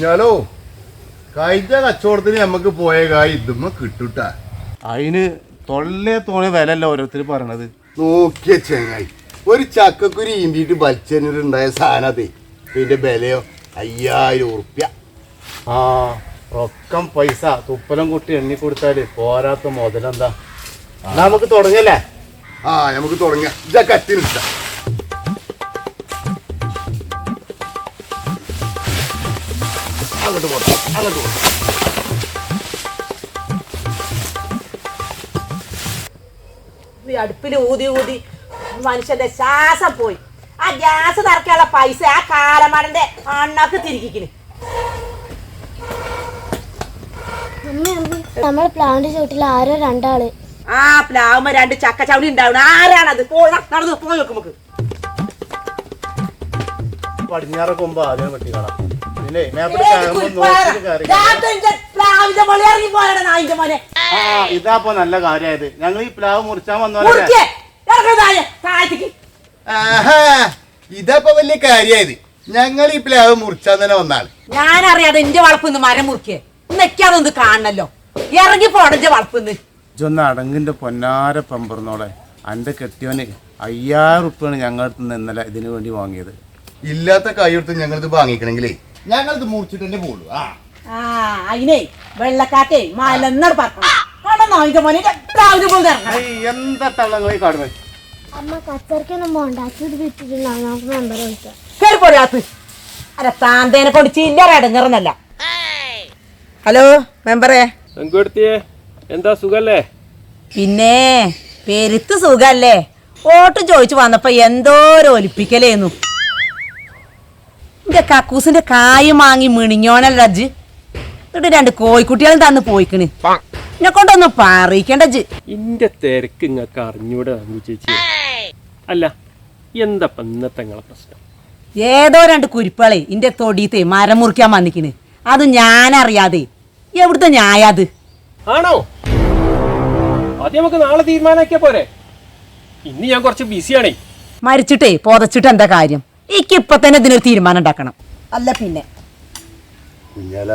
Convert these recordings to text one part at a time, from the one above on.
കുഞ്ഞാലോ കഴിഞ്ഞ കച്ചവടത്തിന് നമുക്ക് പോയ കായ് ഇതുമ്മ കിട്ടൂട്ട. അതിന് തൊള്ളേ തോന്നിയ വിലല്ല ഓരോരുത്തർ പറയണത്. നോക്കിയ ചെങ്ങായി. ഒരു ചക്കക്കുരി ഈന്തിയിട്ട് വലിച്ചെന്നിട്ടുണ്ടായ സാധനത്തെ ഇതിന്റെ വിലയോ അയ്യായിരം ഉറുപ്യ ആ റൊക്കം പൈസ. തുപ്പലം കൊട്ടി എണ്ണി കൊടുത്താൽ പോരാത്ത മുതലെന്താ? നമുക്ക് തുടങ്ങല്ലേ? ആ നമുക്ക് തുടങ്ങാം. ഇതാ കത്തിനിട്ട അങ്ങോട്ട് പോട്ടെ അങ്ങോട്ട് പോട്ടെ ഈ അടുപ്പിൽ ഊതി ഊതി മനുഷ്യന്റെ ശ്വാസം പോയി. ആ ഗ്യാസ് നിറക്കാനുള്ള പൈസ ആ കാലമാടന്റെ അണ്ണാക്ക് തിരികിക്കിന് നമ്മളെ പ്ലാവിന്റെ ചോട്ടിൽ ആരോ രണ്ടാൾ. ആ പ്ലാവുമ്പോ രണ്ട് ചക്ക ചവടി ഉണ്ടാവണം. ആരാണത്? പോയി നടന്നു പോയി നോക്ക് നമുക്ക്. പടിഞ്ഞാറ കൊമ്പ് ആദ്യം വെട്ടി കാണാം പിന്നെ മേപ്പിട്ട് ഏത് കാണുമ്പോ കുരിപ്പാണ്? നോക്കിയിട്ട് കയറി രാത്രി പ്ലാവിന്റെ മുകളിൽ ഇറങ്ങി നായിന്റെ മോനെ. ആ ഇതാപ്പോ നല്ല കാര്യമായത്. ഞങ്ങൾ ഈ പ്ലാവ് മുറിച്ചാൻ വന്നോലെ മുറിക്കേ. ഇറങ്ങി താഴെ താഴത്തേക്ക്. ആഹാ ഇതപ്പൊ വലിയ കാര്യായത് ഞങ്ങൾ ഈ പ്ലാവ് മുറിച്ചാൻ തന്നെ വന്നാണ് ഞാനറിയാതെ എന്റെ വളപ്പിന്ന് മരം മുറിക്കേ. ഒന്ന് കാണണല്ലോ. ഇറങ്ങി പോടന്റെ വളപ്പിന്ന്. ഇജൊന്ന് അടങ്ങിന്റെ പൊന്നാര പമ്പറന്നോളെ അന്റെ കെട്ടിയോന് അയ്യായിരം ഉറുപ്പാണ് ഞങ്ങളുടെ അടുത്ത് നിന്ന് ഇന്നലെ ഇതിനു വേണ്ടി വാങ്ങിയത്. ഇല്ലാത്ത കൈ എടുത്ത് ഞങ്ങളിത് വാങ്ങിക്കണെങ്കിലേ ഇത് മുറിച്ചിട്ട് തന്നെ പോളൂ ആ. ആ അതിനെ വെള്ളക്കാറ്റേ മലന്നട് പറക്കണം. എന്താ തള്ളങ്ങളീ അമ്മ കച്ചറക്കൊന്നും പോണ്ട. നമുക്ക് മെമ്പർ വിളിക്കാം കേറി അല്ല താന്തേനെ കൊണ്ട് ചില്ലറ ഇടങ്ങറുന്നല്ല. ഹലോ മെമ്പറേ. പെൺകുട്ടിയെ എന്താ സുഖല്ലേ? പിന്നെ പെരുത്ത് സുഖല്ലേ? വോട്ട് ചോദിച്ചു വന്നപ്പോ എന്തോ ഒരു ഒലിപ്പിക്കലേന്നു എന്റെ കക്കൂസിന്റെ കായ് വാങ്ങി മിണിഞ്ഞോണല്ല അജ് എന്നിട്ട് രണ്ട് കോഴിക്കുട്ടികളും തന്ന് പോയിക്കണ്. എന്നെ കൊണ്ടൊന്നും പറയിക്കണ്ട അജ് ഇന്റെ തിരക്ക് ഇങ്ങക്ക് അറിഞ്ഞൂടെ ചേച്ചി. അല്ല എന്താ ഇന്നത്തെ പ്രശ്നം? ഏതോ രണ്ട് കുരിപ്പളെ ഇന്റെ തൊടിയത്തെ മരം മുറിക്കാൻ വന്നിക്കണ്. അത് ഞാനറിയാതെ. എവിടുത്തെ ന്യായത് ആണോ? അത് നമുക്ക് നാളെ തീരുമാനാക്കിയാ പോരെ. ഇന്ന് ഞാൻ കുറച്ച് ബിസിയാണേ മരിച്ചിട്ടേ പൊതച്ചിട്ട് എന്താ കാര്യം? എനിക്ക് ഇപ്പൊ തന്നെ ഇതിനൊരു തീരുമാനം ഉണ്ടാക്കണം അല്ല പിന്നെ. കുഞ്ഞാല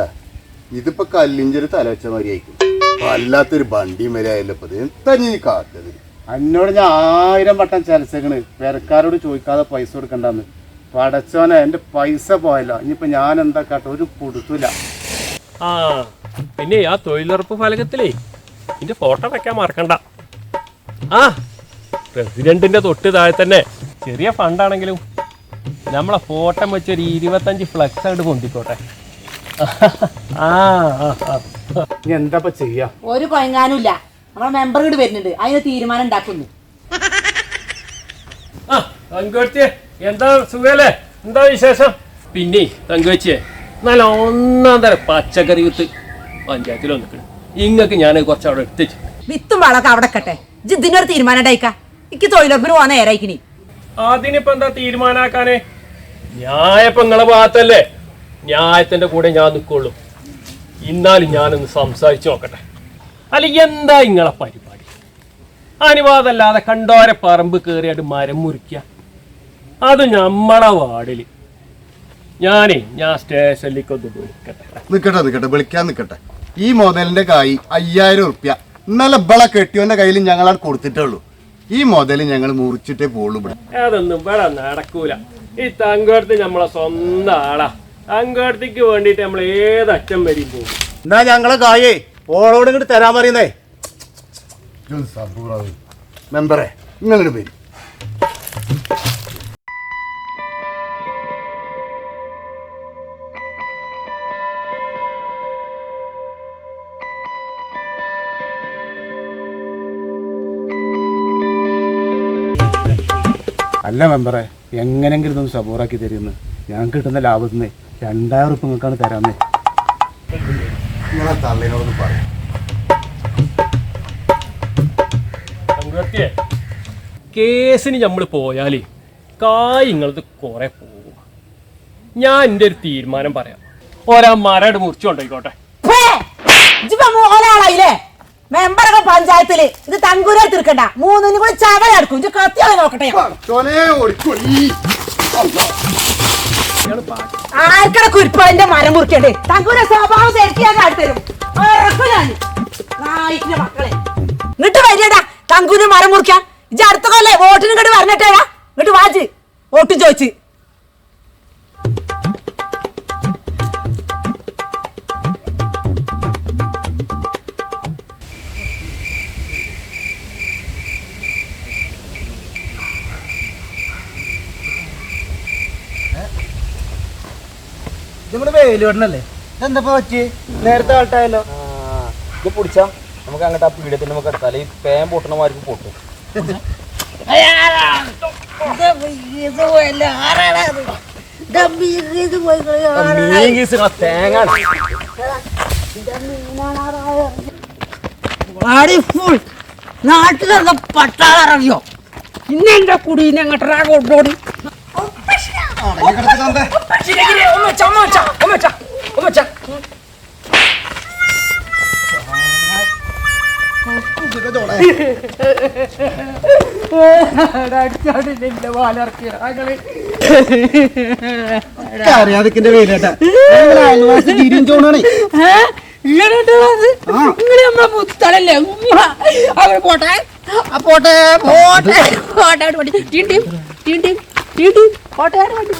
ഇതിപ്പോ കല്ലിഞ്ചൊരു തല വെച്ച മാതിരി ആയിരിക്കും വല്ലാത്തൊരു വണ്ടി മേലായല്ലോ ഇപ്പൊ ഇത്. എന്താ നീ കാട്ടത് എന്നോട് ഞാൻ ആയിരം വട്ടം ചലച്ചേക്കണ്. പെരക്കാരോട് ചോദിക്കാതെ പൈസ കൊടുക്കണ്ടെന്ന്. പടച്ചോനെ എന്റെ പൈസ പോയല്ലോ. ഇനിയിപ്പോ ഞാൻ എന്താ കാട്ടെ ഒരു കൊടുത്തൂല ആ പിന്നെ ആ തൊഴിലുറപ്പ് ഫലകത്തിലേ ഇതിന്റെ ഫോട്ടോ വെക്കാൻ മറക്കണ്ട. ആ പ്രസിഡന്റിന്റെ തൊട്ട് താഴെ തന്നെ ചെറിയ ഫണ്ടാണെങ്കിലും നമ്മളെ ഫോട്ടോ വെച്ചൊരു ഇരുപത്തഞ്ച് ഫ്ലക്സ് അങ്ങോട്ട് പൊന്തിക്കോട്ടെ. ആ ആ, ആ. ഇനി എന്താ ഇപ്പൊ ചെയ്യാ? ഒരു കൊയങ്ങാനുമില്ല നമ്മളെ മെമ്പർ കൂടി വരുന്നുണ്ട്. അതിന് തീരുമാനം ഉണ്ടാക്കുന്നു. ആ തങ്കോച്ചിയെ എന്താ സുഖല്ലേ? എന്താ വിശേഷം? പിന്നെ തങ്കോച്ചിയെ നല്ല ഒന്നാം തരം. പച്ചക്കറി വിത്ത് പഞ്ചായത്തിൽ വന്നിട്ട് ഇങ്ങക്ക് ഞാൻ കുറച്ച് അവിടെ എടുത്തേച്ചു വിത്തും വളമൊക്കെ അവിടെ കട്ടെ ഇതിനൊരു തീരുമാനം ഉണ്ടായിക്കാ. എനിക്ക് തൊഴിലുറപ്പിന് പോകാൻ നേരായിക്കിനി. അതിനിപ്പോ എന്താ തീരുമാനാക്കാനേ? ന്യായപ്പോ നിങ്ങളെ ഭാഗത്തല്ലേ? ന്യായത്തിന്റെ കൂടെ ഞാൻ നിൽക്കുള്ളൂ ഇന്നാലും ഞാനൊന്ന് സംസാരിച്ചു നോക്കട്ടെ. അല്ല എന്താ ഇങ്ങളെ പരിപാടി? അനുവാദമല്ലാതെ കണ്ടോരെ പറമ്പ് കയറിയായിട്ട് മരം മുറിക്കുക അത് ഞമ്മളെ വാർഡിൽ ഞാനേ ഞാൻ സ്റ്റേഷനിലേക്ക് ഒന്ന് വിളിക്കട്ടെ. നിക്കട്ടെ നിക്കട്ടെ വിളിക്കാൻ നിക്കട്ടെ. ഈ മുതലിന്റെ കായി അയ്യായിരം ഉറുപ്യ ഇന്നലെ ബള കെട്ടിയോന്റെ കയ്യിൽ ഞങ്ങളാണ് കൊടുത്തിട്ടുള്ളൂ ഈ മുതൽ ഞങ്ങൾ മുറിച്ചിട്ടേ പോളൂ ഇവിടെ. അതൊന്നും ഇവിടെ നടക്കൂല. ഈ തങ്കടത്ത് നമ്മളെ സ്വന്തം ആളാ. തങ്കടുത്തേക്ക് വേണ്ടിയിട്ട് നമ്മൾ ഏത് അച്ഛൻ വരെയും പോകും. എന്നാ ഞങ്ങളെ കായേ ഓളോട് ഇങ്ങോട്ട് തരാൻ പറയുന്നേ. മെമ്പറെ നിങ്ങളുടെ പേര് അല്ല മെമ്പറെ എങ്ങനെങ്കിലും ഇതൊന്ന് സബൂറാക്കി തരുമെന്ന്. ഞാൻ കിട്ടുന്ന ലാഭത്തിന് രണ്ടായിരം ഉറുപ്പ് നിങ്ങൾക്കാണ് തരാമെന്ന്. നിങ്ങളെ തള്ളിനോടൊന്ന് പറയാം. തങ്കടുത്തിയെ കേസിന് നമ്മൾ പോയാലേ കായ് ഇങ്ങളത് കുറെ പോവും. ഞാൻ എന്റെ ഒരു തീരുമാനം പറയാം. ഒരാ മരട് മുറിച്ചു കൊണ്ടോയിക്കോട്ടെ ഫേ! മെമ്പറൊക്കെ പഞ്ചായത്തിൽ ഇത് തങ്കൂരായി തീർക്കണ്ട മൂന്നിനും കൂടി ചവയടക്കും ഇത് കത്തിയാതെ നോക്കട്ടെ. ആർക്കട കുരിപ്പതിന്റെ മരം മുറിക്കണ്ടേ? തങ്കൂര സ്വഭാവം ഞാൻ നായിക്കിന്റെ മക്കളെ. ഇങ്ങോട്ട് വരികടാ തങ്കൂര് മരം മുറിക്കാൻ. ഇജ്ജ് അടുത്ത കൊല്ലേ വോട്ടിന് ഇങ്ങോട്ട് പറഞ്ഞിട്ടേടാ ഇങ്ങോട്ട് വാജ് വോട്ടും ചോദിച്ച്. വേലുവണ്ണല്ലേ ഇതെന്താ പറ്റി നേരത്തെ ആൾട്ടായല്ലോ. ഇത് പിടിച്ചാ. നമുക്ക് അങ്ങോട്ട് ആ പീഡിയത്തിന് നമുക്ക് എടുത്താൽ ഈ പേൻ പൊട്ടണമാർക്ക് പൊട്ടും. മീൻ കീസ് തേങ്ങ നാട്ടിലുള്ള പട്ടാളറിയോ പിന്നെ എന്റെ കുടീനെ അങ്ങോട്ടാ കൊണ്ടോടി അറിയാതിന്റെ പേരേട്ടാ അയൽവാസി തിരിഞ്ചോണാണേ നിങ്ങൾ നമ്മളെ മുത്തളല്ലേ ഉമ്മ. അവർ പോട്ടെ. ആ പോട്ടെ പോട്ടെ. പോട്ടെ വണ്ടി ടീണ്ടി ടീണ്ടി ടീണ്ടി പോട്ടെ വണ്ടി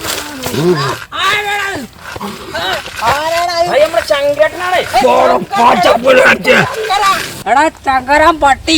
എടാ ചങ്കരാൻ പട്ടി.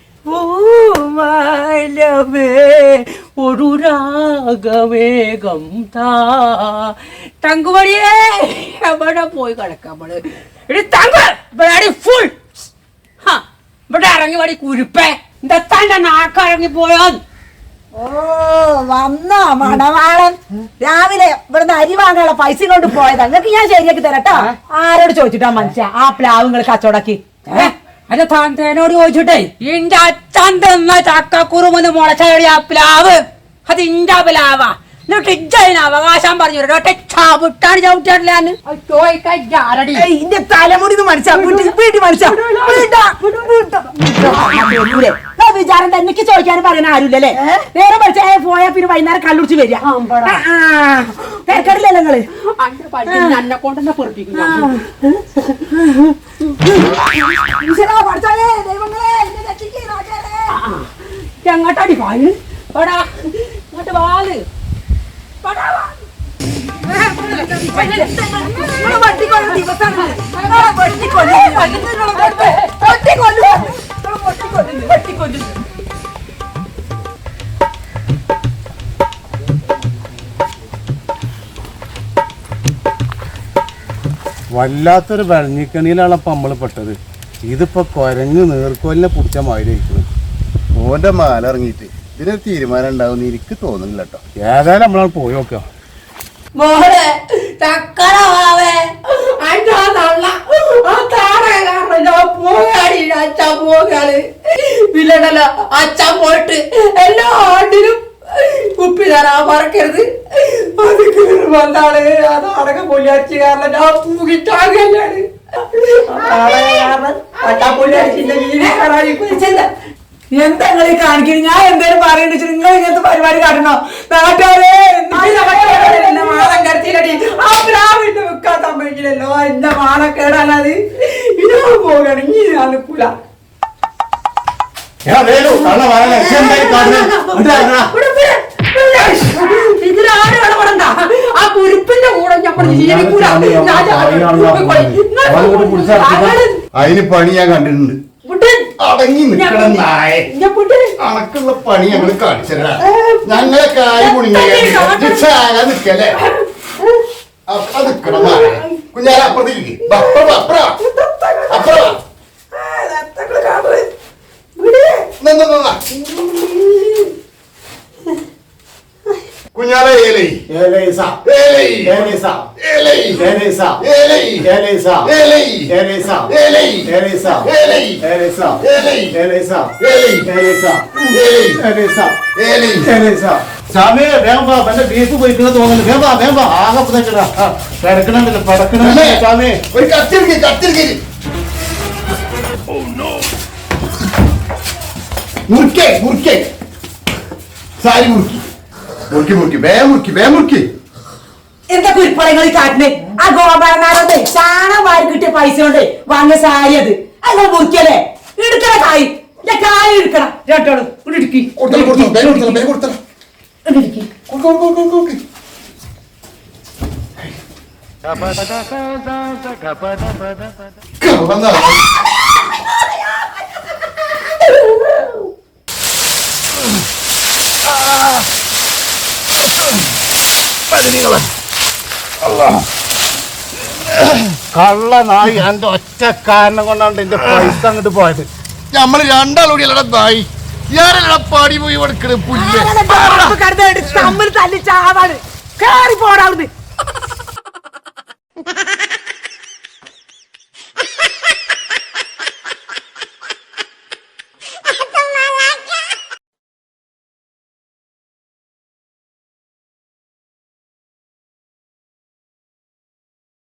പൂമാലമേ പൂമാലമേ ഒരു രാഗവേഗം താ. തങ്കുമണിയേ എവിടെ പോയി കിടക്കാം നമ്മൾ? എടി തങ്ക് ഇവിടെ ഫുൾ ഇവിടെ ഇറങ്ങി വടി കുരുപ്പേ. എന്താ തന്റെ നാക്കിറങ്ങി പോയോ ഓ വന്നോ മണവാളൻ. രാവിലെ ഇവിടുന്ന് അരി വാങ്ങാനുള്ള പൈസ കൊണ്ട് പോയത്. അങ്ങക്ക് ഞാൻ ശരിയാക്കി തരട്ടോ ആരോട് ചോദിച്ചിട്ടാ മനുഷ്യ? ആ പ്ലാവ് നിങ്ങൾ കച്ചവടാക്കി ഏ? അല്ല താൻ തേനോട് ചോദിച്ചിട്ടേ ഇന്റെ അച്ഛൻ തന്ന ചക്കക്കുറുമെന്ന് മുളച്ചടി ആ പ്ലാവ് അത് ഇന്റെ പ്ലാവാ എന്നിട്ട് ഇജ്ജതിന് അവകാശം പറഞ്ഞു ചവിട്ടാണ് തലമുടി വിചാരം തന്നെ ചോദിക്കാൻ പറയുന്ന ആരുമില്ലല്ലേ? നേരെ പഠിച്ച പോയാ പിന്നെ വൈകുന്നേരം കള്ളുടിച്ച് വരിക. തിരക്കടില്ലല്ലോ നിങ്ങൾ? എന്നെ കൊണ്ട് തന്നെ പൊറപ്പിക്കും. എങ്ങോട്ടടി പാൽ എടാ ഇങ്ങോട്ട് പാൽ എടാ, വല്ലാത്തൊരു വെളഞ്ഞിക്കണിയിലാണ് അപ്പം നമ്മൾ പെട്ടത്. ഇതിപ്പോൾ കുരങ്ങ് നീർക്കോലിനെ പിടിച്ച മാതിരി ഇരിക്കുന്നു ഓന്റെ മാല ഇറങ്ങിയിട്ട്. ഇതിനൊരു തീരുമാനം ഉണ്ടാവുമെന്ന് എനിക്ക് തോന്നുന്നില്ല കേട്ടോ ഏതായാലും നമ്മളാണ് പോയി നോക്കാം. മോളെ ചക്കര വാവേ അഞ്ചാ തള്ള. ആ താഴെ കാരണം ഞാൻ പോകാടി അച്ഛൻ പോകാൾ. പിന്നീടല്ലോ അച്ഛൻ പോയിട്ട് എല്ലാ ആണ്ടിലും ഉപ്പി തരാൻ മറക്കരുത്. കാരണം ഞാൻ പൂകിട്ടാകല്ലാണ് അച്ഛൻ പൊള്ളിയടിച്ചിന്റെ വീട് കയറാൻ കുറിച്ചല്ല എന്താ നിങ്ങൾ കാണിക്കുന്നത് ഞാൻ എന്തേലും പറയണ്ട നിങ്ങൾ ഇങ്ങനത്തെ പരിപാടി കാട്ടണോ നാട്ടുകാരെ മാളം കടത്തിയില്ലടി ആ പ്രാവിട്ട് വെക്കാൻ സമ്മതിക്കില്ലല്ലോ എന്റെ മാളക്കേടാണത് ഇത് പോകണെങ്കിൽ ഇനി ഞാൻ നിൽക്കൂല ഇടപെടണ്ട ആ കുരുപ്പിന്റെ കൂടെ നമ്മൾ ജീവിക്കൂല ഞാൻ അതിന് പണി ഞാൻ കണ്ടിട്ടുണ്ട്. അടങ്ങി നിക്കണം നായ. അണക്കുള്ള പണി ഞങ്ങൾ കാണിച്ചതാ ഞങ്ങളെ കായ കുണിങ്ങാൻ നിക്കല്ലേ? അപ്പ നിക്കണം നായ. കുഞ്ഞാല അപ്പുറത്തേക്ക് വാ, അപ്പുറം വാ, അപ്പുറം നിന്ന കുഞ്ഞാല ഏലൈ ഏലൈ ഏലൈ ഏലേസ ഏലൈ ഏലേസ ഏലൈ ഏലേസ ഏലൈ ഏലേസ ഏലൈ ഏലേസ ഏലൈ ഏലേസ ഏലൈ ഏലേസ ഏലൈ ഏലേസ ഏലൈ ഏലേസ സ്വാമി വേഗം വാ എന്റെ ബീഫ് പോയിക്കുന്ന തോന്നുന്നു വേഗം വാ വേഗം വാ ആകെ പുതച്ചടാ പടക്കണുണ്ടല്ലോ പടക്കണുണ്ടല്ലോ സ്വാമി ഒരു കത്തിരിക്ക് കത്തിരിക്ക് മുറുക്കേ മുറുക്കേ സാരി മുറുക്കി മുറുക്കി മുറുക്കി. വേ മുറുക്കി വേ മുറുക്കി. എന്താ കുരിപ്പടങ്ങൾ ഈ കാട്ടിന്? ആ ഗോപാലനാഥന്റെ ചാണം വാരി കിട്ടിയ പൈസ കൊണ്ട് വാങ്ങിയ സാരി അത്. അങ്ങനെ മുറിക്കല്ലേ എടുക്കണ കായ്. ഞാൻ കായ് എടുക്കണം രണ്ടോളും ഇടുക്കി. കൊടുത്തല കൊടുത്തല ബേ കൊടുത്തല ബേ കൊടുത്തല ഇടുക്കി. കള്ളനാതിരികളെ കള്ളനായി എന്റെ ഒറ്റ കാരണം കൊണ്ടാണ് എന്റെ പൈസ അങ്ങോട്ട് പോയത്. നമ്മൾ രണ്ടാളൂടി അല്ലടാ നായി പാടി പോയി കൊടുക്കണ പുല്ല്. തമ്മിൽ തല്ലി ചാവാണ് കേറി പോടാ അവിടുന്ന്.